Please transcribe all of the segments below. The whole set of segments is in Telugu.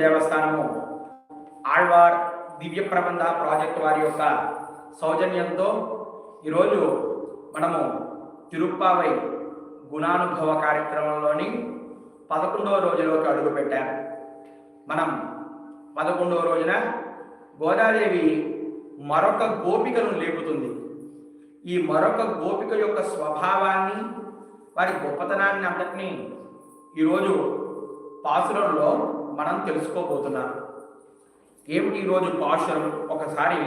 దేవస్థానము. ఆళ్వార్ దివ్య ప్రబంధ ప్రాజెక్ట్ వారి యొక్క సౌజన్యంతో ఈరోజు మనము తిరుప్పావై గుణానుభవ కార్యక్రమంలోని పదకొండవ రోజులోకి అడుగుపెట్టాము మనం పదకొండవ రోజున గోదాదేవి మరొక గోపికను లేపుతుంది. ఈ మరొక గోపిక యొక్క స్వభావాన్ని వారి గొప్పతనాన్ని అంతటినీ ఈరోజు పాసురంలో మనం తెలుసుకోబోతున్నాం ఏమిటి ఈరోజు పాసురం ఒకసారి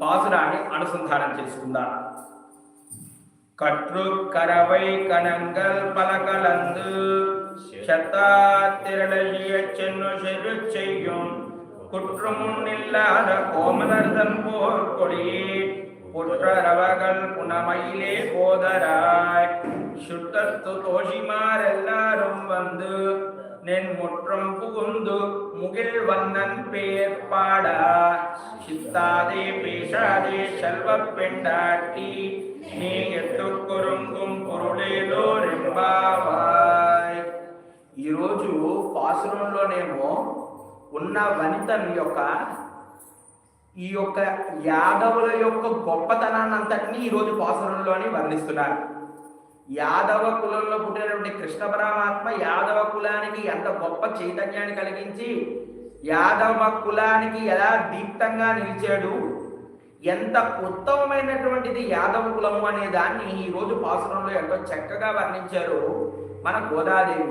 పాసురాన్ని అనుసంధానం చేసుకుందాం கற்று கரவை கணங்கள் பல கலந்து சத்தா திரளிய சென்னு செரு செய்யும் குற்றமுன்னில்லாத கோமலர்தன் போர் கொடியே புற்றரவகள் புனமையிலே போதராய் சுட்டத்து தோஷிமாரெல்லாரும் வந்து நின் முற்றம் புகுந்து முகில் வண்ணன் பேர் பாடா சித்தாதே பேசாதே செல்வப் பெண்டாட்டி நீ எட்டு కొరుంగుం పొరుడేలో రెంబావాయ్ ఈరోజు పాసురంలోనేమో ఉన్న వనితని యొక్క ఈ యొక్క యాదవుల యొక్క గొప్పతనాన్ని అంతటినీ ఈరోజు పాసురంలోని వర్ణిస్తున్నారు యాదవ కులంలో పుట్టినటువంటి కృష్ణ పరమాత్మ యాదవ కులానికి ఎంత గొప్ప చైతన్యాన్ని కలిగించి యాదవ కులానికి ఎలా దీప్తంగా నిలిచాడు? ఎంత ఉత్తమమైనటువంటిది యాదవ కులము అనే దాన్ని ఈరోజు పాసురంలో ఎంతో చక్కగా వర్ణించారు మన గోదాదేవి.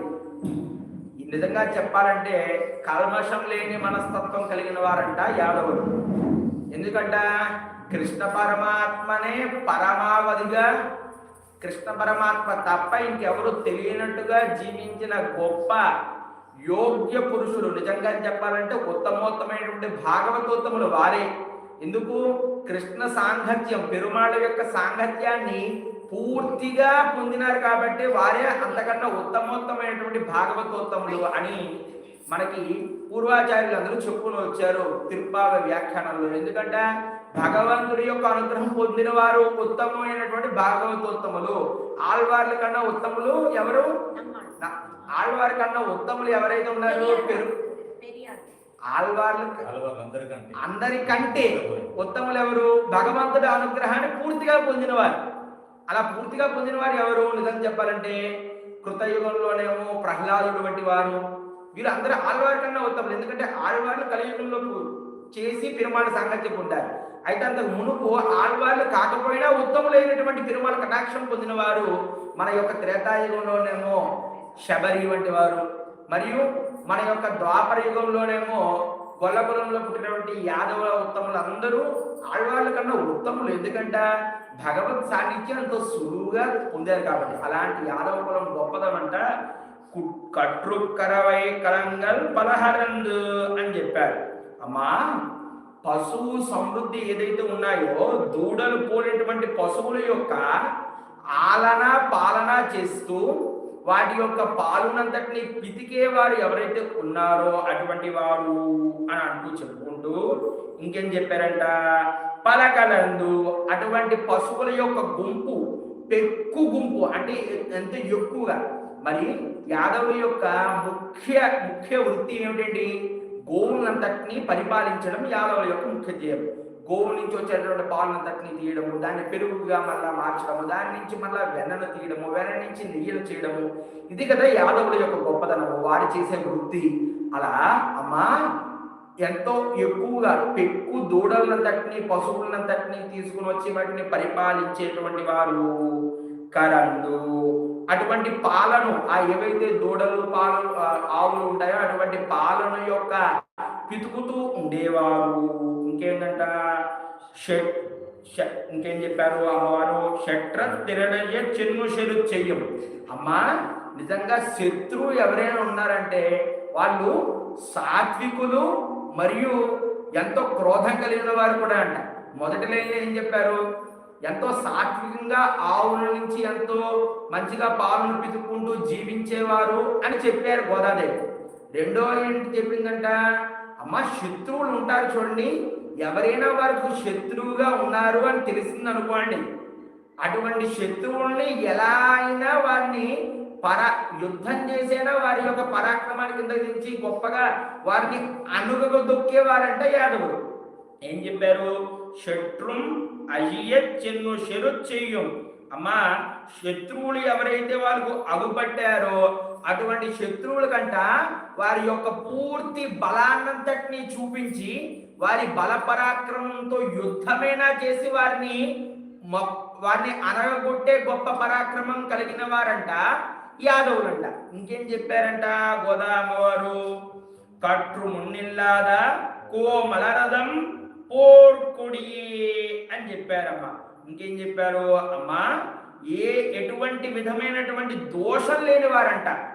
ఈ నిజంగా చెప్పాలంటే కల్మషం లేని మనస్తత్వం కలిగిన వారంట యాదవులు. ఎందుకంట కృష్ణ పరమాత్మనే పరమావధిగా కృష్ణ పరమాత్మ తప్ప ఇంకెవరు తెలియనట్టుగా జీవించిన గొప్ప యోగ్య పురుషులు. నిజంగా చెప్పాలంటే ఉత్తమోత్తమైనటువంటి భాగవతోత్తములు వారే. ఎందుకు? కృష్ణ సాంగత్యం పెరుమాళ యొక్క సాంగత్యాన్ని పూర్తిగా పొందినారు కాబట్టి వారే అంతకన్నా ఉత్తమోత్తమైనటువంటి భాగవతోత్తములు అని మనకి పూర్వాచార్యులు అందరూ చెప్పుకుని వచ్చారు. తిరుపావ వ్యాఖ్యానంలో. ఎందుకంటే భగవంతుడి యొక్క అనుగ్రహం పొందిన వారు ఉత్తమమైనటువంటి భాగవతోత్తములు. ఆళ్వార్ల కన్నా ఉత్తములు ఎవరు? ఆళ్వారి కన్నా ఉత్తములు ఎవరైతే ఉన్నారో? పెరు ఆళ్వార్లు అందరికంటే అందరికంటే ఉత్తములు ఎవరు? భగవంతుడి అనుగ్రహాన్ని పూర్తిగా పొందినవారు. అలా పూర్తిగా పొందినవారు ఎవరు? నిజం చెప్పాలంటే కృతయుగంలోనేమో ప్రహ్లాదుడు వంటి వారు. వీరు అందరూ ఆళ్వారి కన్నా ఉత్తములు. ఎందుకంటే ఆళ్వార్లు కలియుగంలో చేసి పెరుమాళ సాంగత్యం పొందారు. అయితే అంతకు మునుపు ఆళ్వార్లు కాకపోయినా ఉత్తములైనటువంటి తిరుమల కటాక్షం పొందిన వారు మన యొక్క త్రేతాయుగంలోనేమో శబరి వంటి వారు మరియు మన యొక్క ద్వాపర యుగంలోనేమో కొల్లపురంలో పుట్టినటువంటి యాదవ ఉత్తములు అందరూ ఆడవాళ్ళ కన్నా ఉత్తములు. ఎందుకంటే? భగవత్ సాన్నిధ్యం ఎంతో సులువుగా పొందారు కాబట్టి. అలాంటి యాదవ కులం గొప్పదమంట కు- కట్రు కరవై కరంగల్ పలహరందు అని చెప్పారు. అమ్మా పశువు సమృద్ధి ఏదైతే ఉన్నాయో దూడలు పోలేటువంటి పశువుల యొక్క ఆలన పాలన చేస్తూ వాటి యొక్క పాలునంతటిని పితికే వారు ఎవరైతే ఉన్నారో అటువంటి వారు అని అంటూ చెప్పుకుంటూ ఇంకేం చెప్పారంట? పలకలందు అటువంటి పశువుల యొక్క గుంపు పెక్కు గుంపు అంటే ఎంత ఎక్కువగా. మరి యాదవుల యొక్క ముఖ్య ముఖ్య వృత్తి ఏమిటండి? గోవులంతటినీ పరిపాలించడం యాదవుల యొక్క ముఖ్య ధ్యేయం. గోవు నుంచి వచ్చేటువంటి పాలనంతటిని తీయడము దాన్ని పెరుగుగా మళ్ళా మార్చడము దాని నుంచి మళ్ళా వెన్నను తీయడము వెన్న నుంచి నెయ్యలు చేయడము. ఇది కదా యాదవుల యొక్క గొప్పతనము వారు చేసే వృత్తి. అలా అమ్మా ఎంతో ఎక్కువగా పెక్కు దూడలంతటిని పశువులంతటిని తీసుకుని వచ్చి వాటిని పరిపాలించేటువంటి వారు కరండు అటువంటి పాలను ఆ ఏవైతే దూడలు పాలు ఆవులు ఉంటాయో అటువంటి పాలను యొక్క పితుకుతూ ఉండేవారు. ఇంకేంటంట షట్ ఇంకేం చెప్పారు? అమ్మవారు షట్ర తిరడయ్య చెన్ను చెరు చెయ్యం అమ్మా నిజంగా శత్రువు ఎవరైనా ఉన్నారంటే వాళ్ళు సాత్వికులు మరియు ఎంతో క్రోధం కలిగిన వారు కూడా అంట. మొదటి లైన్లో ఏం చెప్పారు? ఎంతో సాత్వికంగా ఆవుల నుంచి ఎంతో మంచిగా పాలను పితుక్కుంటూ జీవించేవారు అని చెప్పారు గోదాదేవి. రెండో ఏంటి చెప్పిందంట? అమ్మ శత్రువులు ఉంటారు చూడండి. ఎవరైనా వారికి శత్రువుగా ఉన్నారు అని తెలిసింది అనుకోండి అటువంటి శత్రువుల్ని ఎలా అయినా వారిని పర యుద్ధం చేసేనా వారి యొక్క పరాక్రమాన్ని కింద దించి గొప్పగా వారిని అనుగ దొక్కేవారంట యాదవులు. ఏం చెప్పారు? శత్రుం అయ్య చెన్ను చెయ్యం అమ్మా శత్రువులు ఎవరైతే వాళ్ళకు అగుపట్టారో అటువంటి శత్రువుల కంట వారి యొక్క పూర్తి బలాన్నంతటిని చూపించి వారి బల పరాక్రమంతో యుద్ధమైనా చేసి వారిని వారిని అనగొట్టే గొప్ప పరాక్రమం కలిగిన వారంట యాదవులంట. ఇంకేం చెప్పారంట గోదామవారు? కట్రు మున్నిల్లాద కోమలరథం పోర్కొడియే అని చెప్పారమ్మా. ఇంకేం చెప్పారు? అమ్మా ఏ ఎటువంటి విధమైనటువంటి దోషం లేని వారంట.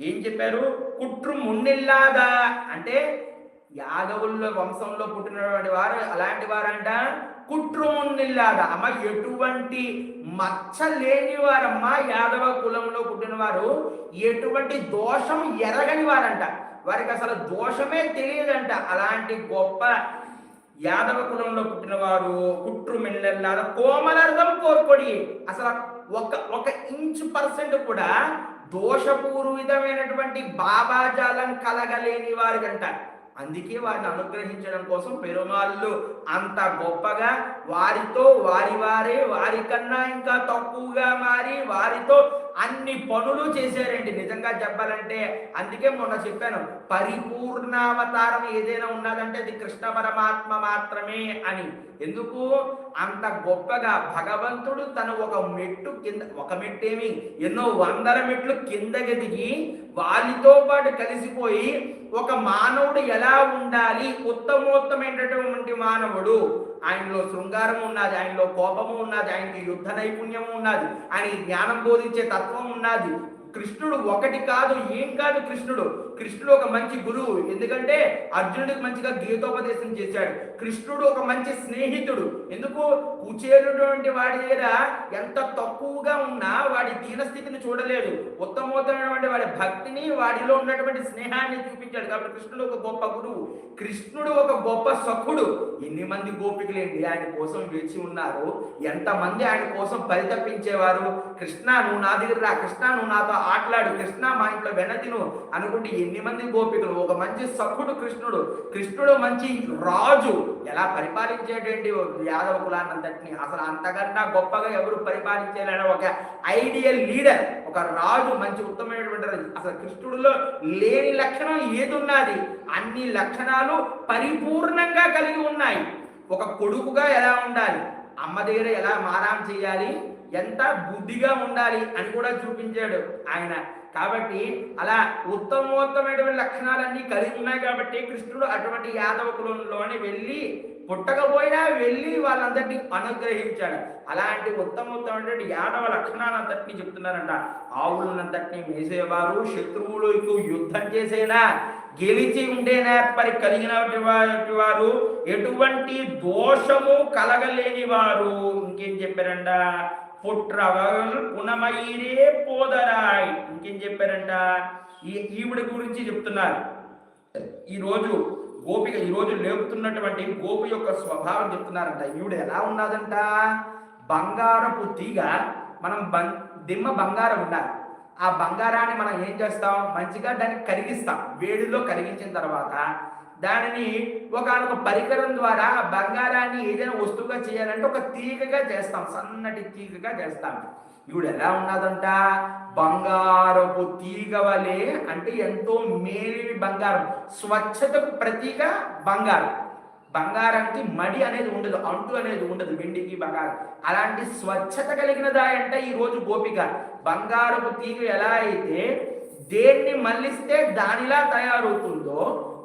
ఏం చెప్పారు? కుట్రు మున్నిల్లాదా అంటే యాదవుల్లో వంశంలో పుట్టినటువంటి వారు అలాంటి వారంట. కుట్రు మున్నిల్లాదా అమ్మ ఎటువంటి మచ్చ లేని వారమ్మా యాదవ కులంలో పుట్టిన వారు. ఎటువంటి దోషం ఎరగని వారంట. వారికి అసలు దోషమే తెలియదంట. అలాంటి గొప్ప యాదవ కులంలో పుట్టిన వారు కుట్రు మిల్లెల్లాద కోమలర్థం కోరుకొడి అసలు ఒక ఒక ఇంచు పర్సెంట్ కూడా దోషపూర్వితమైనటువంటి బాబాజాలం కలగలేని వారికంట. అందుకే వారిని అనుగ్రహించడం కోసం పెరుమాళ్ళు అంత గొప్పగా వారితో వారి వారే వారికన్నా ఇంకా తక్కువగా మారి వారితో అన్ని పనులు చేశారండి. నిజంగా చెప్పాలంటే అందుకే మొన్న చెప్పాను పరిపూర్ణావతారం ఏదైనా ఉన్నదంటే అది కృష్ణ పరమాత్మ మాత్రమే అని. ఎందుకు? అంత గొప్పగా భగవంతుడు తను ఒక మెట్టు కింద ఒక మెట్టేమి ఎన్నో వందల మెట్లు కిందకి దిగి వాళ్ళతో పాటు కలిసిపోయి ఒక మానవుడు ఎలా ఉండాలి? ఉత్తమోత్తమైనటువంటి మానవుడు. ఆయనలో శృంగారం ఉన్నది ఆయనలో కోపము ఉన్నది ఆయనకి యుద్ధ నైపుణ్యము ఉన్నది ఆయన జ్ఞానం బోధించే తత్వం ఉన్నది. కృష్ణుడు ఒకటి కాదు ఏం కాదు కృష్ణుడు? కృష్ణుడు ఒక మంచి గురువు. ఎందుకంటే అర్జునుడికి మంచిగా గీతోపదేశం చేశాడు. కృష్ణుడు ఒక మంచి స్నేహితుడు. ఎందుకు? కుచేరుటువంటి వాడి దగ్గర ఎంత తక్కువగా ఉన్నా వాడి దీనస్థితిని చూడలేదు ఉత్తమోత్తమైనటువంటి వాడి భక్తిని వాడిలో ఉన్నటువంటి స్నేహాన్ని చూపించాడు. కాబట్టి కృష్ణుడు ఒక గొప్ప గురువు. కృష్ణుడు ఒక గొప్ప సఖుడు. ఎన్ని మంది గోపికలేండి ఆయన కోసం వేచి ఉన్నారు. ఎంతమంది ఆయన కోసం పరితపించేవారు కృష్ణ నువ్వు నా దగ్గర రా. కృష్ణ నువ్వు నాతో ఆటలాడు. కృష్ణ మా ఇంట్లో వెనతిను అనుకుంటే ఎన్ని మంది గోపికలు ఒక మంచి సఖుడు కృష్ణుడు. కృష్ణుడు మంచి రాజు. ఎలా పరిపాలించేటువంటి యాదవ కులాన్నంతటిని? అసలు అంతకన్నా గొప్పగా ఎవరు పరిపాలించేలా ఒక ఐడియల్ లీడర్ ఒక రాజు మంచి ఉత్తమమైనటువంటి రాజు. అసలు కృష్ణుడిలో లేని లక్షణం ఏదున్నది? అన్ని లక్షణాలు పరిపూర్ణంగా కలిగి ఉన్నాయి. ఒక కొడుకుగా ఎలా ఉండాలి? అమ్మ దగ్గర ఎలా మారాం చేయాలి? ఎంత బుద్ధిగా ఉండాలి అని కూడా చూపించాడు ఆయన. కాబట్టి అలా ఉత్తమోత్తమైనటువంటి లక్షణాలన్నీ కలిగి ఉన్నాయి కాబట్టి కృష్ణుడు అటువంటి యాదవ కులంలోనే వెళ్ళి పుట్టకపోయినా వెళ్ళి వాళ్ళందరినీ అనుగ్రహించాడు. అలాంటి ఉత్తమోత్తమైనటువంటి యాదవ లక్షణాలంతటినీ చెప్తున్నారంట. ఆవులనంతటినీ మేసేవారు శత్రువులకు యుద్ధం చేసేనా గెలిచి ఉండేనా పరి కలిగినటువంటి వారు? ఎటువంటి దోషము కలగలేని వారు. ఇంకేం చెప్పారంట? పుట్రవల్ పునమయిరే పోదరాయ్. ఇంకేం చెప్పారంట? ఈ ఈవిడ గురించి చెప్తున్నారు. ఈరోజు గోపిక ఈరోజు లేపుతున్నటువంటి గోపి యొక్క స్వభావం చెప్తున్నారంట. ఈవిడ ఎలా ఉన్నదంట? బంగారపు తీగ మనం బం దిమ్మ బంగారం ఉండాలి. ఆ బంగారాన్ని మనం ఏం చేస్తాం? మంచిగా దాన్ని కరిగిస్తాం. వేడిలో కరిగించిన తర్వాత దానిని ఒకనొక పరికరం ద్వారా బంగారాన్ని ఏదైనా వస్తువుగా చేయాలంటే ఒక తీగగా చేస్తాం సన్నటి తీగగా చేస్తాం. ఇవిడు ఎలా ఉన్నదంట? బంగారపు తీగ వలె అంటే ఎంతో మేలివి బంగారం స్వచ్ఛతకు ప్రతీక బంగారం. బంగారానికి మడి అనేది ఉండదు అంటు అనేది ఉండదు వెండికి బంగారం. అలాంటి స్వచ్ఛత కలిగినదా అంటే ఈ రోజు గోపిక. బంగారపు తీగ ఎలా అయితే దేన్ని మళ్ళిస్తే దానిలా తయారవుతుందో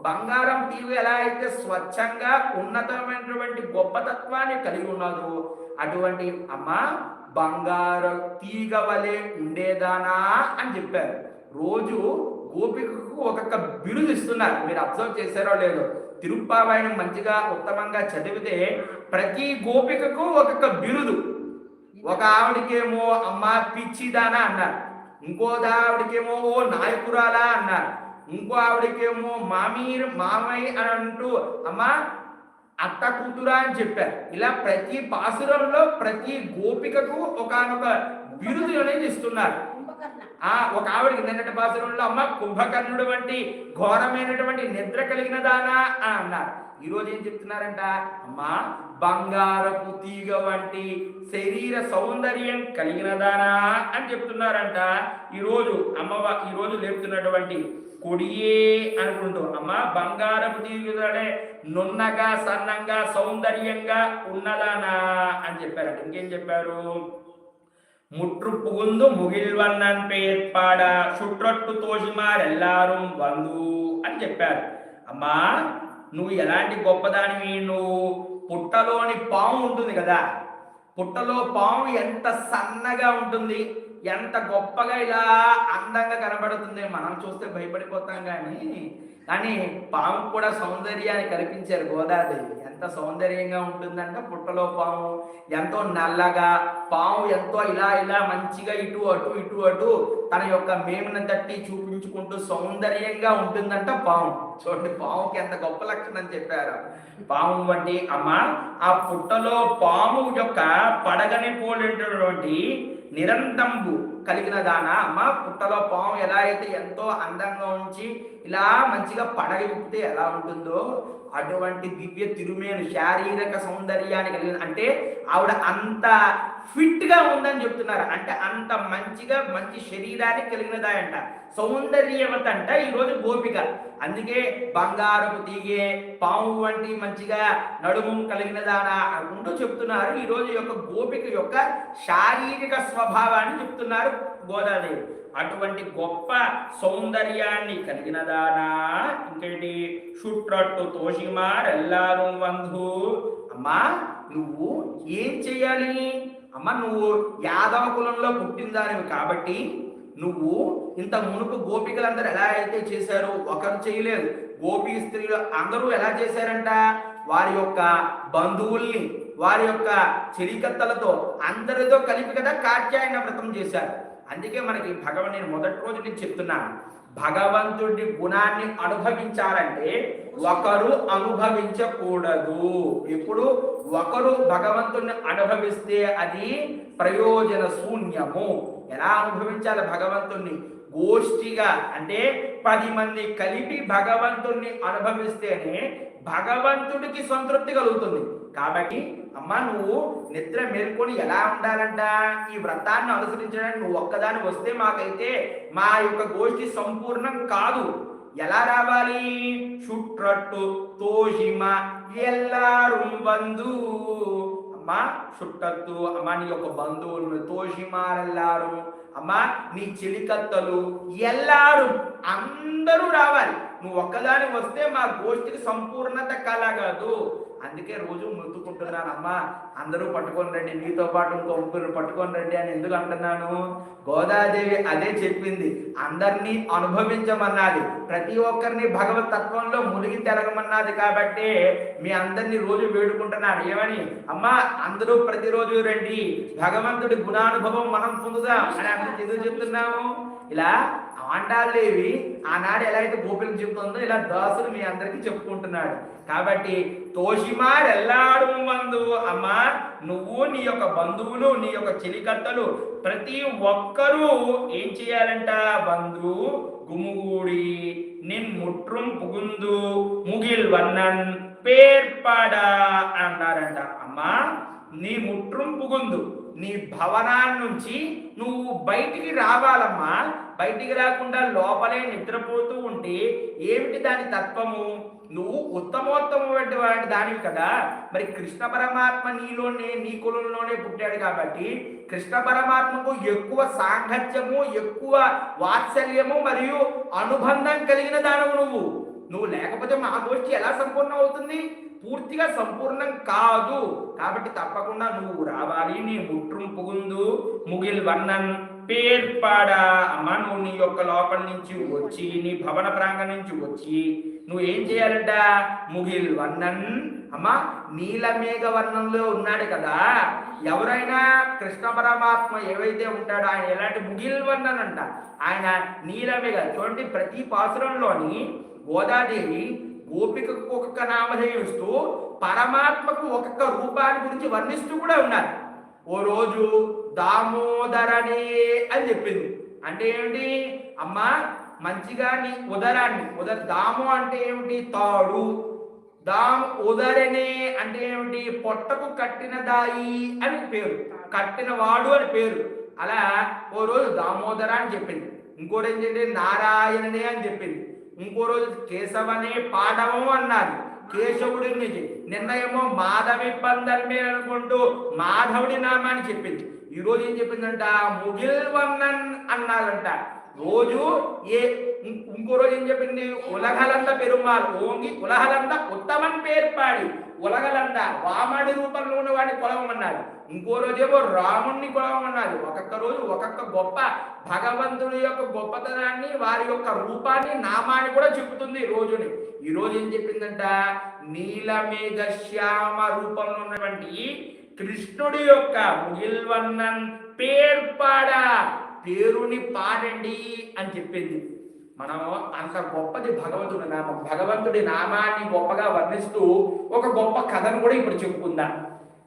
బంగారం తీగ ఎలా అయితే స్వచ్ఛంగా ఉన్నతమైనటువంటి గొప్పతత్వాన్ని కలిగి ఉన్నదో అటువంటి అమ్మ బంగారు తీగ వలె ఉండేదానా అని చెప్పారు. రోజు గోపికకు ఒక్కొక్క బిరుదు ఇస్తున్నారు. మీరు అబ్జర్వ్ చేశారో లేదో. తిరుప్పావాయనం మంచిగా ఉత్తమంగా చదివితే ప్రతి గోపికకు ఒక్కొక్క బిరుదు. ఒక ఆవిడకేమో అమ్మ పిచ్చిదానా అన్నారు. ఇంకో ఆవిడకేమో ఓ నాయకురాలా అన్నారు. ఇంకో ఆవిడకేమో మామీర్ మామయ్య అని అంటూ అమ్మ అత్త కూతురా అని చెప్పారు. ఇలా ప్రతి పాసురంలో ప్రతి గోపికకు ఒకనొక బిరుదు అనేది ఇస్తున్నారు. ఆ ఒక ఆవిడకి నిన్నటి పాసురంలో అమ్మ కుంభకర్ణుడు వంటి ఘోరమైనటువంటి నిద్ర కలిగిన దానా అని అన్నారు. ఈ రోజు ఏం చెప్తున్నారంట? అమ్మా బంగారపు తీగ వంటి శరీర సౌందర్యం కలిగిన దానా అని చెప్తున్నారంట. ఈ రోజు అమ్మవ ఈ రోజు లేపుతున్నటువంటి కొడియే అనుకుంటూ అమ్మా బంగారపు తీగుదడే నున్నగా సన్నంగా సౌందర్యంగా ఉన్నదానా అని చెప్పారట. ఇంకేం చెప్పారు? ముట్రు పుగుందు ముగిల్వన్నన్ పేర్పాడ సుట్రొట్టు తోసిమారెల్లారం వందు అని చెప్పారు. అమ్మా నువ్వు ఎలాంటి గొప్పదాని నువ్వు పుట్టలోని పాము ఉంటుంది కదా. పుట్టలో పాము ఎంత సన్నగా ఉంటుంది? ఎంత గొప్పగా ఇలా అందంగా కనబడుతుంది మనం చూస్తే భయపడిపోతాం కానీ కానీ పాము కూడా సౌందర్యాన్ని కల్పించారు గోదాదేవి. ఎంత సౌందర్యంగా ఉంటుందంటే పుట్టలో పాము ఎంతో నల్లగా పాము ఎంతో ఇలా ఇలా మంచిగా ఇటు అటు ఇటు అటు తన యొక్క మేమును తట్టి చూపించుకుంటూ సౌందర్యంగా ఉంటుందంట పాము. చూడండి పాముకి ఎంత గొప్ప లక్షణం చెప్పారు. పాము వంటి అమ్మ ఆ పుట్టలో పాము యొక్క పడగని పోలేటటువంటి నిరంతంబు కలిగిన దానా. అమ్మ పుట్టలో పాము ఎలా అయితే ఎంతో అందంగా ఉంచి ఇలా మంచిగా పడగ ఎలా ఉంటుందో అటువంటి దివ్య తిరుమేను శారీరక సౌందర్యాన్ని కలిగిన అంటే ఆవిడ అంత ఫిట్గా ఉందని చెప్తున్నారు. అంటే అంత మంచిగా మంచి శరీరాన్ని కలిగినదాయంట. సౌందర్యవత అంట ఈరోజు గోపిక. అందుకే బంగారపు తీగే పాము వంటి మంచిగా నడుము కలిగినదానా అనుకుంటూ చెప్తున్నారు. ఈ రోజు యొక్క గోపిక యొక్క శారీరక స్వభావాన్ని చెప్తున్నారు గోదాదేవి. అటువంటి గొప్ప సౌందర్యాన్ని కలిగినదానా? ఇంకేంటి? షుట్రట్టు తోషిమార్ ఎల్లారు వంధు. అమ్మా నువ్వు ఏం చేయాలి? అమ్మ నువ్వు యాదవ కులంలో పుట్టిందానివి కాబట్టి నువ్వు ఇంత మునుపు గోపికలందరూ ఎలా అయితే చేశారో ఒకరు చేయలేదు. గోపి స్త్రీలు అందరూ ఎలా చేశారంట? వారి యొక్క బంధువుల్ని వారి యొక్క చెలికత్తలతో అందరితో కలిపి కదా కాత్యాయన వ్రతం చేశారు. అందుకే మనకి భగవన్ నేను మొదటి రోజు నుంచి చెప్తున్నాను భగవంతుడి గుణాన్ని అనుభవించాలంటే ఒకరు అనుభవించకూడదు. ఇప్పుడు ఒకరు భగవంతుడిని అనుభవిస్తే అది ప్రయోజన శూన్యము. ఎలా అనుభవించాలి భగవంతుణ్ణి? గోష్ఠిగా అంటే పది మంది కలిపి భగవంతుణ్ణి అనుభవిస్తేనే భగవంతుడికి సంతృప్తి కలుగుతుంది. కాబట్టి అమ్మ నువ్వు నిద్ర మేల్కొని ఎలా ఉండాలంట? ఈ వ్రతాన్ని అనుసరించడానికి నువ్వు ఒక్కదాని వస్తే మాకైతే మా యొక్క గోష్ఠి సంపూర్ణం కాదు. ఎలా రావాలి? చుట్రట్టు తోషిమ ఎల్లారుం బంధు. అమ్మా చుట్టత్తు అమ్మ నీ యొక్క బంధువులు తోషిమారెల్లారు అమ్మ నీ చెలికత్తలు ఎల్లారు. అందరూ రావాలి. నువ్వు ఒక్కదాని వస్తే మా గోష్ఠికి సంపూర్ణత కలగదు. అందుకే రోజు ముద్దుకుంటున్నాను అమ్మా. అందరూ పట్టుకొని రండి నీతో పాటు ఇంకో ముగ్గురు పట్టుకొని రండి అని ఎందుకు అంటున్నాను? గోదాదేవి అదే చెప్పింది. అందరినీ అనుభవించమన్నది. ప్రతి ఒక్కరిని భగవత్ తత్వంలో మునిగి తెరగమన్నది కాబట్టి మీ అందరినీ రోజు వేడుకుంటున్నాను ఏమని? అమ్మా అందరూ ప్రతిరోజు రండి. భగవంతుడి గుణానుభవం మనం పొందుదాం అని అందరికి ఎందుకు చెప్తున్నాము ఇలా ఆండాలేవి ఆనాడు ఎలా అయితే గోపులకు చెప్తుందో ఇలా దాసులు మీ అందరికీ చెప్పుకుంటున్నాడు. కాబట్టి తోషిమార్ ఎల్లాడు మందు అమ్మా నువ్వు నీ యొక్క బంధువులు నీ యొక్క చెలికత్తలు ప్రతి ఒక్కరూ ఏం చేయాలంట? బంధు గుమ్ముగూడి నిన్ ముట్రం పుగుందు ముగిల్ వన్నన్ పేర్పాడా? అన్నారంట అమ్మా నీ ముట్రం పుగుందు. నీ భవనాల నుంచి నువ్వు బయటికి రావాలమ్మా. బయటికి రాకుండా లోపలే నిద్రపోతూ ఉంటే ఏమిటి దాని తత్వము? నువ్వు ఉత్తమోత్తమైనటువంటి వాడి దానివి కదా. మరి కృష్ణ పరమాత్మ నీలోనే నీ కులంలోనే పుట్టాడు కాబట్టి కృష్ణ పరమాత్మకు ఎక్కువ సాంగత్యము ఎక్కువ వాత్సల్యము మరియు అనుబంధం కలిగిన దానవు నువ్వు. నువ్వు లేకపోతే మా గోష్ఠి ఎలా సంపూర్ణం అవుతుంది పూర్తిగా సంపూర్ణం కాదు. కాబట్టి తప్పకుండా నువ్వు రావాలి నీ ముట్rum పుగుందు ముగిల్ వన్నన్ పేర్పాడా అమ్మ నువ్వు నీ యొక్క లోపల నుంచి వచ్చి నీ భవన ప్రాంగణం నుంచి వచ్చి నువ్వు ఏం చేయాలంట? ముగిల్ వర్ణన్ అమ్మ నీలమేఘ వర్ణంలో ఉన్నాడు కదా. ఎవరైనా కృష్ణ పరమాత్మ ఏవైతే ఉంటాడో ఆయన ఎలాంటి ముగిల్ వర్ణన్ అంట? ఆయన నీలమేఘ. చూడండి ప్రతి పాసురంలోని గోదాదేవి ఓపికకు ఒక్కొక్క నామధేయం ఇస్తూ పరమాత్మకు ఒక్కొక్క రూపాన్ని గురించి వర్ణిస్తూ కూడా ఉన్నారు. ఓ రోజు దామోదరనే అని చెప్పింది. అంటే ఏమిటి? అమ్మా మంచిగా నీ ఉదరాన్ని ఉదర దాము అంటే ఏమిటి? తాడు. దాము ఉదరనే అంటే ఏమిటి? పొట్టకు కట్టిన దాయి అని పేరు. కట్టిన వాడు అని పేరు. అలా ఓ రోజు దామోదర అని చెప్పింది. ఇంకోటి ఏంటంటే నారాయణనే అని చెప్పింది. ఇంకో రోజు కేశవనే పాఠము అన్నారు కేశవుడి నుంచి నిన్న మాధవి పందల్మే అనుకుంటూ మాధవుడి నామాన్ని చెప్పింది. ఈ రోజు ఏం చెప్పిందంట? ముగిల్ వందన్ అన్నారంట. రోజు ఏ ఇంకో రోజు ఏం చెప్పింది? ఉలగలంద పెరుమాల్ ఓంగి ఉలగలంద ఉత్తమన్ పేర్పాడి ఉలగలంద వామడి రూపంలో ఉన్న వాడిని కొలవమన్నారు ఇంకో రోజేమో రాముణ్ణి కూడా కొలవమన్నారు ఒక్కొక్క రోజు ఒక్కొక్క గొప్ప భగవంతుడి యొక్క గొప్పతనాన్ని వారి యొక్క రూపాన్ని నామాన్ని కూడా చెబుతుంది ఈ రోజుని. ఈ రోజు ఏం చెప్పిందంట? నీలమేఘ శ్యామ రూపంలో ఉన్నటువంటి కృష్ణుడి యొక్క ముగిల్వన్నన్ పేర్పాడ పేరుని పాడండి అని చెప్పింది. మనం అంత గొప్పది భగవంతుడి నామం భగవంతుడి నామాన్ని గొప్పగా వర్ణిస్తూ ఒక గొప్ప కథను కూడా ఇప్పుడు చెప్పుకుందాం.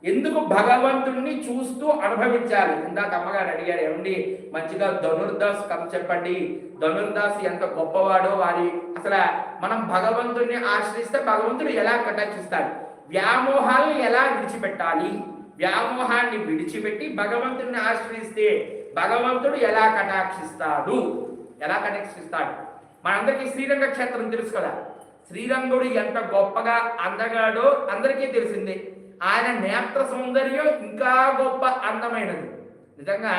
ఎందుకు భగవంతుణ్ణి చూస్తూ అనుభవించాలి? ఇందాక అమ్మగారు అడిగారు ఏమండి మంచిగా ధనుర్దాస్ కథ చెప్పండి. ధనుర్దాస్ ఎంత గొప్పవాడో వారి అసలు మనం భగవంతుణ్ణి ఆశ్రయిస్తే భగవంతుడు ఎలా కటాక్షిస్తాడు? వ్యామోహాలను ఎలా విడిచిపెట్టాలి? వ్యామోహాన్ని విడిచిపెట్టి భగవంతుడిని ఆశ్రయిస్తే భగవంతుడు ఎలా కటాక్షిస్తాడు? ఎలా కటాక్షిస్తాడు? మనందరికీ శ్రీరంగ క్షేత్రం తెలుసు కదా. శ్రీరంగుడు ఎంత గొప్పగా అందగాడో అందరికీ తెలిసిందే. ఆయన నేత్ర సౌందర్యం ఇంకా గొప్ప అందమైనది. నిజంగా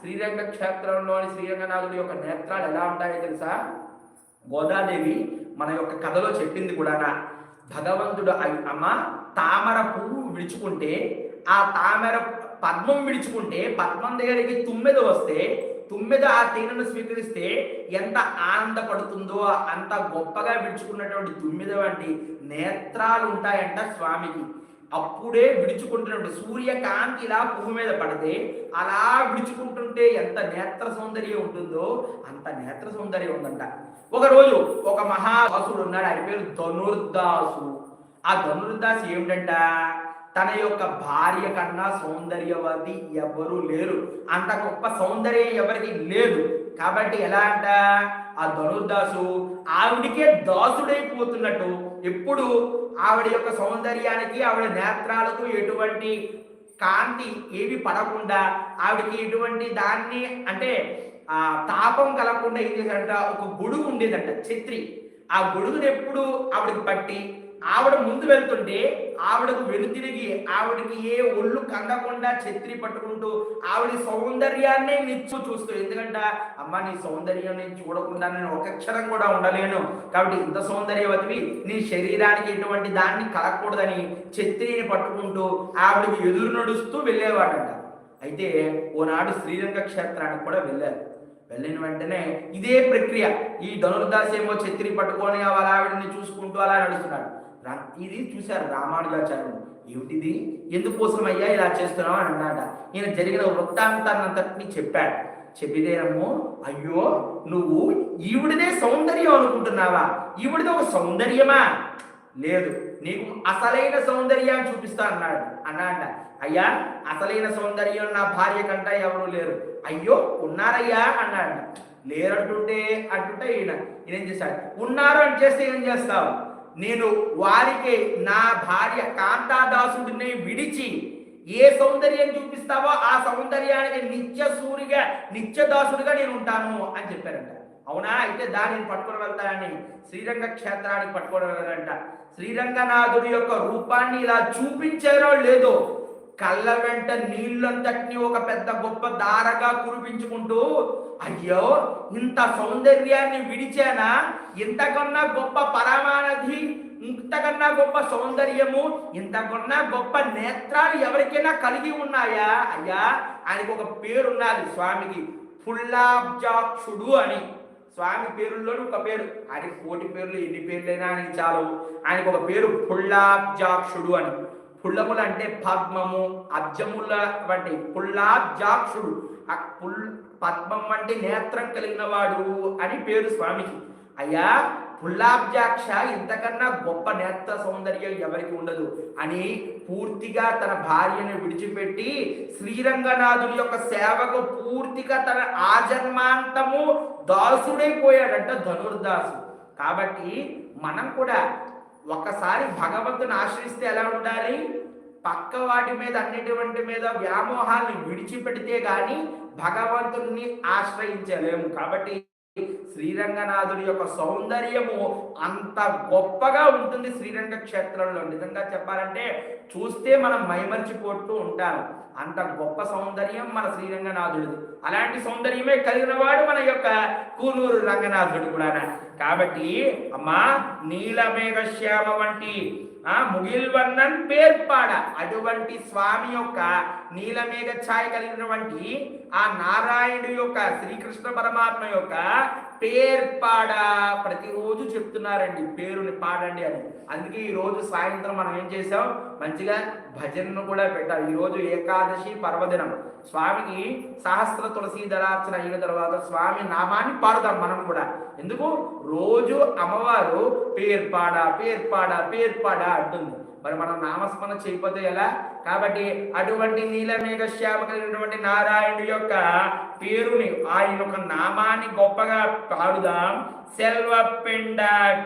శ్రీరంగ క్షేత్రంలోని శ్రీరంగనాథుడి యొక్క నేత్రాలు ఎలా ఉంటాయో తెలుసా? గోదాదేవి మన యొక్క కథలో చెప్పింది కూడా భగవంతుడు అమ్మ తామర పువ్వు విడుచుకుంటే ఆ తామర పద్మం విడుచుకుంటే పద్మం దగ్గరికి తుమ్మెద వస్తే తుమ్మెద ఆ తేనెను స్వీకరిస్తే ఎంత ఆనందపడుతుందో అంత గొప్పగా విడుచుకున్నటువంటి తుమ్మెద వంటి నేత్రాలు ఉంటాయంట స్వామికి. అప్పుడే విడుచుకుంటున్నట్టు సూర్యకాంతి ఇలా పువ్వు మీద పడితే అలా విడుచుకుంటుంటే ఎంత నేత్ర సౌందర్యం ఉంటుందో అంత నేత్ర సౌందర్యం ఉందంట. ఒకరోజు ఒక మహాదాసుడు ఉన్నాడు ఆయన పేరు ధనుర్దాసు. ఆ ధనుర్దాసు ఏమిటంట? తన యొక్క భార్య కన్నా సౌందర్యవతి ఎవరు లేరు. అంత గొప్ప సౌందర్యం ఎవరికి లేదు. కాబట్టి ఎలా అంట? ఆ ధనుర్దాసు ఆవిడికే దాసుడైపోతున్నట్టు ఎప్పుడు ఆవిడ యొక్క సౌందర్యానికి ఆవిడ నేత్రాలకు ఎటువంటి కాంతి ఏవి పడకుండా ఆవిడకి ఎటువంటి దాన్ని అంటే ఆ తాపం కలగకుండా ఏం చేశారంట? ఒక గొడుగు ఉండేదంట ఛత్రి. ఆ గొడుగును ఎప్పుడు ఆవిడకి పట్టి ఆవిడ ముందు వెళ్తుంటే ఆవిడకు వెనుతిరిగి ఆవిడకి ఏ ఒళ్ళు కందకుండా ఛత్రి పట్టుకుంటూ ఆవిడ సౌందర్యాన్ని నిచ్చు చూస్తూ ఎందుకంటే అమ్మ నీ సౌందర్యం నేను చూడకుండా నేను ఒక క్షణం కూడా ఉండలేను. కాబట్టి ఇంత సౌందర్యవతివి నీ శరీరానికి ఎటువంటి దాన్ని కలగకూడదని ఛత్రిని పట్టుకుంటూ ఆవిడకి ఎదురు నడుస్తూ వెళ్ళేవాడంట. అయితే ఓనాడు శ్రీరంగ క్షేత్రానికి కూడా వెళ్ళారు. వెళ్ళిన వెంటనే ఇదే ప్రక్రియ. ఈ ధనుర్దాస్ ఏమో ఛత్రి పట్టుకొని వాళ్ళ ఆవిడని చూసుకుంటూ అలా నడుస్తున్నాడు. ఇది చూశారు రామానుజాచార్యుడు. ఏమిటిది? ఎందుకోసం అయ్యా ఇలా చేస్తున్నావు అని అన్నాడ. ఈయన జరిగిన వృత్తాంతాన్నంతటిని చెప్పాడు. చెప్పిదేమో అయ్యో నువ్వు ఈవిడిదే సౌందర్యం అనుకుంటున్నావా? ఈవిడదే ఒక సౌందర్యమా? లేదు నీకు అసలైన సౌందర్యాన్ని చూపిస్తా అన్నాడు. అన్నాడ అయ్యా అసలైన సౌందర్యం నా భార్య కంట ఎవరు లేరు. అయ్యో ఉన్నారయ్యా అన్నాడు. లేరంటుంటే అంటుంటే ఈయన ఈయన ఏం చేశాడు? ఉన్నారు అని చేస్తే ఏం చేస్తావు? నేను వారికి నా భార్య కాంతాదాసుడిని విడిచి ఏ సౌందర్యం చూపిస్తావో ఆ సౌందర్యానికి నిత్య సూరిగా నిత్యదాసుడిగా నేను ఉంటాను అని చెప్పారంట. అవునా? అయితే దానిని పట్టుకొని వెళ్తానని శ్రీరంగ క్షేత్రానికి పట్టుకొని వెళ్ళారంట శ్రీరంగనాథుడి యొక్క రూపాన్ని ఇలా చూపించారో లేదో కళ్ళ వెంట నీళ్ళంతటిని ఒక పెద్ద గొప్ప దారగా కురిపించుకుంటూ అయ్యో ఇంత సౌందర్యాన్ని విడిచానా? ఇంతకన్నా గొప్ప పరమానధి ఇంతకన్నా గొప్ప సౌందర్యము ఇంతకన్నా గొప్ప నేత్రాలు ఎవరికైనా కలిగి ఉన్నాయా? అయ్యా ఆయనకు ఒక పేరున్నది స్వామికి ఫుల్లాబ్జాక్షుడు అని. స్వామి పేరుల్లోని ఒక పేరు. ఆయనకి కోటి పేర్లు ఎన్ని పేర్లైనా ఆయనకి చాలు ఆయనకు ఒక పేరు ఫుల్లాబ్జాక్షుడు అని. పుల్లములు అంటే పద్మము అబ్జముల వంటి పుల్లాబ్జాక్షుడు. ఆ పుల్ పద్మం వంటి నేత్రం కలిగిన వాడు అని పేరు స్వామికి. అయ్యా పుల్లాబ్జాక్ష ఇంతకన్నా గొప్ప నేత్ర సౌందర్యం ఎవరికి ఉండదు? అని పూర్తిగా తన భార్యను విడిచిపెట్టి శ్రీరంగనాథుడి యొక్క సేవకు పూర్తిగా తన ఆజన్మాంతము దాసుడైపోయాడంట ధనుర్దాసు. కాబట్టి మనం కూడా ఒకసారి భగవంతుని ఆశ్రయిస్తే ఎలా ఉండాలి? పక్క వాటి మీద అన్నిటివంటి మీద వ్యామోహాన్ని విడిచిపెడితే గాని భగవంతుని ఆశ్రయించలేము. కాబట్టి శ్రీరంగనాథుడి యొక్క సౌందర్యము అంత గొప్పగా ఉంటుంది శ్రీరంగ క్షేత్రంలో. నిజంగా చెప్పాలంటే చూస్తే మనం మైమర్చిపోతూ ఉంటాము. అంత గొప్ప సౌందర్యం మన శ్రీరంగనాథుడిది. అలాంటి సౌందర్యమే కలిగిన వాడు మన యొక్క కూనూరు రంగనాథుడు కూడా కాబట్టి అమ్మా నీలమేఘశ్యామ వంటి ఆ ముగిల్వన్నన్ పేర్పాడ. అటువంటి స్వామి యొక్క నీలమేఘ ఛాయ కలిగినటువంటి ఆ నారాయణుడు యొక్క శ్రీకృష్ణ పరమాత్మ యొక్క పేర్పాడ ప్రతిరోజు చెప్తున్నారండి. పేరుని పాడండి అని. అందుకే ఈ రోజు సాయంత్రం మనం ఏం చేసాం మంచిగా భజనను కూడా పెట్టారు ఈ రోజు ఏకాదశి పర్వదినం స్వామికి సహస్ర తులసి దళార్చన అయిన తర్వాత స్వామి నామాన్ని పాడుతాం మనం కూడా. ఎందుకు? రోజు అమ్మవారు పేర్పాడ పేర్పాడ పేర్పాడ అంటుంది. మరి మనం నామస్మరణ చేయకపోతే ఎలా? కాబట్టి అటువంటి నీలమేఘ శ్యామ కలిగినటువంటి నారాయణుడి యొక్క పేరుని ఆయన యొక్క నామాన్ని గొప్పగా పాడుదాం. సెల్వ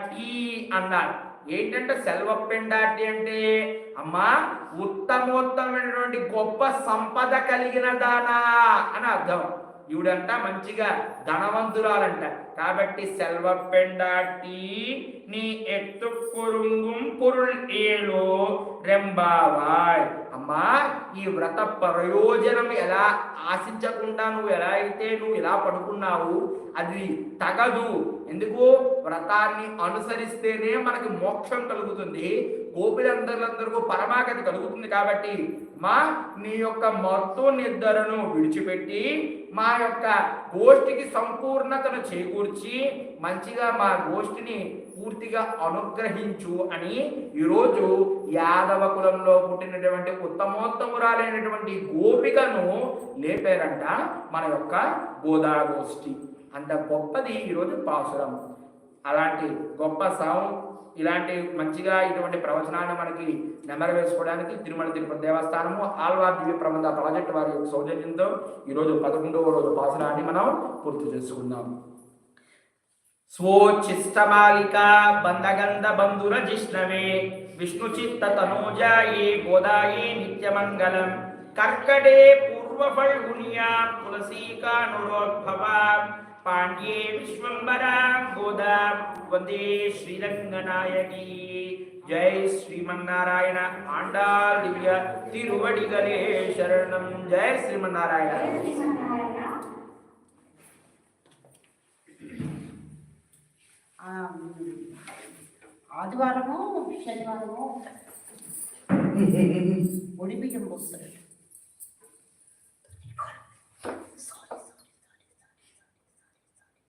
టీ అన్నారు. ఏంటంటే సెల్వ పెండాటి అంటే అమ్మా ఉత్తమోత్తమైనటువంటి గొప్ప సంపద కలిగిన దానా అని అర్థం. ఈవిడంట మంచిగా ధనవంతురాలంట. కాబట్టి సెల్వ పెండాటి నీ ఎత్తు కొరుంగుం పొరుల్ ఏలో రెంబావాయ్. అమ్మా ఈ వ్రత ప్రయోజనం ఎలా ఆశించకుండా నువ్వు ఎలా అయితే నువ్వు ఎలా పడుకున్నావు అది తగదు. ఎందుకు? వ్రతాన్ని అనుసరిస్తేనే మనకి మోక్షం కలుగుతుంది. గోపిలందరిలందరికీ పరమాగతి కలుగుతుంది కాబట్టి మా నీ యొక్క మొత్తం నిద్రను విడిచిపెట్టి మా యొక్క గోష్ఠికి సంపూర్ణతను చేకూర్చి మంచిగా మా గోష్ఠిని పూర్తిగా అనుగ్రహించు అని ఈరోజు యాదవ కులంలో పుట్టినటువంటి ఉత్తమోత్తమురాలైనటువంటి గోపికను లేపారంట మన యొక్క గోదాగోష్ఠి. అంత గొప్పది ఈరోజు పాసురం అలాంటి గొప్ప సౌ ఇలాంటి మంచిగా ఇటువంటి ప్రవచనాన్ని మనకి నెమరు వేసుకోవడానికి తిరుమల తిరుపతి దేవస్థానము ఆల్వార్ దివ్య ప్రబంధ ప్రాజెక్ట్ వారి యొక్క సౌజన్యంతో ఈరోజు పదకొండవ రోజు పాసురాన్ని మనం పూర్తి చేసుకుందాం. స్వోచ్చిష్టమాలిక బంధగంధ బంధుర జిష్ణవే విష్ణు చిత్త తనోజాయే గోదాయే నిత్యమంగళం. కర్కటే పూర్వఫల్గుణ్యా తులసీకానురోద్భవ. పాండ్యే విశ్వంబరా గోదా. వందే శ్రీరంగనాయకి. జై శ్రీమన్నారాయణ ఆండాల్ ఆదివారము శనివారము ఒడి బియ్యం పోస్తారు.